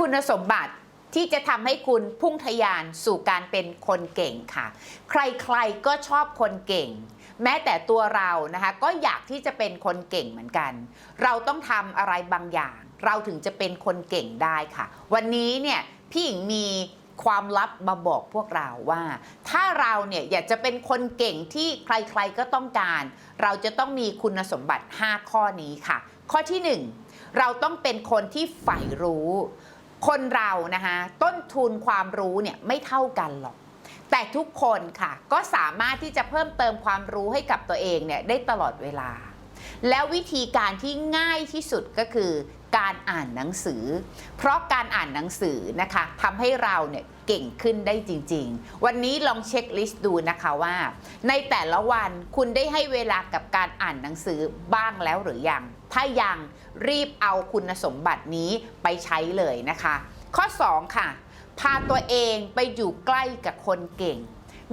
คุณสมบัติที่จะทำให้คุณพุ่งทะยานสู่การเป็นคนเก่งค่ะ ใครๆก็ชอบคนเก่ง แม้แต่ตัวเรานะคะก็อยากที่จะเป็นคนเก่งเหมือนกัน เราต้องทำอะไรบางอย่าง เราถึงจะเป็นคนเก่งได้ค่ะ วันนี้เนี่ยพี่หญิงมีความลับมาบอกพวกเราว่า ถ้าเราเนี่ยอยากจะเป็นคนเก่งที่ใครๆก็ต้องการ เราจะต้องมีคุณสมบัติ 5 ข้อนี้ค่ะ ข้อที่ 1 เราต้องเป็นคนที่ใฝ่รู้ คนเรานะคะต้นทุนความรู้เนี่ยไม่เท่ากันหรอก แต่ทุกคนค่ะก็สามารถที่จะเพิ่มเติมความรู้ให้กับตัวเองเนี่ยได้ตลอดเวลา แล้ววิธีการที่ง่ายที่สุดก็คือ การอ่านหนังสือ เพราะการอ่านหนังสือนะคะทำให้เราเนี่ยเก่งขึ้นได้จริง ๆ วันนี้ลองเช็คลิสต์ดูนะคะว่า ในแต่ละวันคุณได้ให้เวลากับการอ่านหนังสือบ้างแล้วหรือยัง ถ้ายังรีบเอาคุณสมบัตินี้ไปใช้เลยนะคะ ข้อ 2 ค่ะ พาตัวเองไปอยู่ใกล้กับคนเก่ง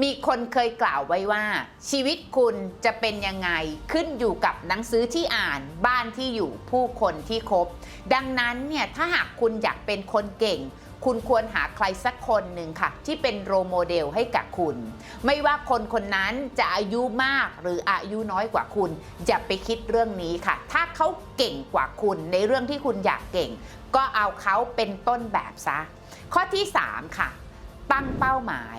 มีคนเคยกล่าวไว้ว่า ชีวิตคุณจะเป็นยังไงขึ้นอยู่กับหนังสือที่อ่านบ้านที่อยู่ผู้คนที่คบ ดังนั้นเนี่ยถ้าหากคุณอยากเป็นคนเก่ง คุณควรหาใครสักคนหนึ่งค่ะ ที่เป็นโรโมเดลให้กับคุณ ไม่ว่าคนคนนั้นจะอายุมากหรืออายุน้อยกว่าคุณ อย่าไปคิดเรื่องนี้ค่ะ ถ้าเขาเก่งกว่าคุณในเรื่องที่คุณอยากเก่ง ก็เอาเขาเป็นต้นแบบซะข้อที่ 3 ค่ะ ตั้งเป้าหมาย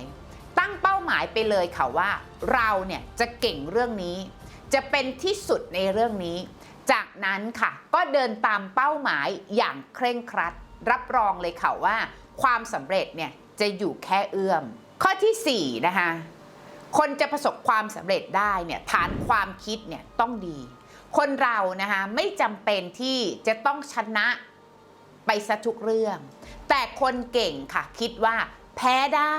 ตั้งเป้าหมายไปเลยค่ะว่า เราเนี่ยจะเก่งเรื่องนี้ จะเป็นที่สุดในเรื่องนี้ จากนั้นค่ะ ก็เดินตามเป้าหมายอย่างเคร่งครัด รับรองเลยค่ะว่า ความสำเร็จเนี่ยจะอยู่แค่เอื้อม ข้อทีสี่4นะคะคนจะประสบความสำเร็จได้เนี่ยฐานความคิดเนี่ยต้องดี คนเรานะคะไม่จำเป็นที่จะต้องชนะไปซะทุกเรื่อง แต่คนเก่งค่ะคิดว่าแพ้ได้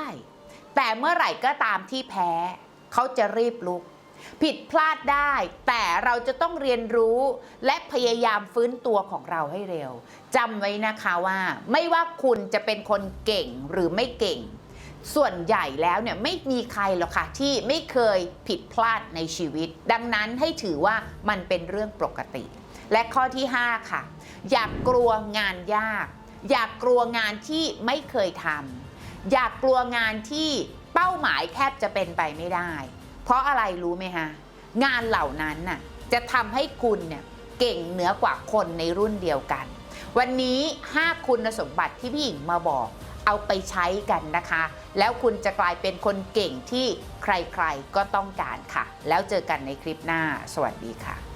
แต่เมื่อไหร่ก็ตามที่แพ้ เขาจะรีบลุก ผิดพลาดได้ แต่เราจะต้องเรียนรู้และพยายามฟื้นตัวของเราให้เร็วจำไว้นะคะว่า ไม่ว่าคุณจะเป็นคนเก่งหรือไม่เก่ง ส่วนใหญ่แล้วเนี่ยไม่มีใครหรอกค่ะที่ไม่เคยผิดพลาดในชีวิต ดังนั้นให้ถือว่ามันเป็นเรื่องปกติ และข้อที่ 5 ค่ะ อย่ากกลัวงานยาก อย่ากกลัวงานที่ไม่เคยทำ อย่ากกลัวงานที่เป้าหมายแทบจะเป็นไปไม่ได้ เพราะอะไรรู้ไหมคะงานเหล่านั้นน่ะจะทำให้คุณเนี่ยเก่งเหนือกว่าคนในรุ่นเดียวกัน วันนี้ 5 คุณสมบัติที่พี่หญิงมาบอก เอาไปใช้กันนะคะ แล้วคุณจะกลายเป็นคนเก่งที่ใครๆก็ต้องการค่ะ แล้วเจอกันในคลิปหน้า สวัสดีค่ะ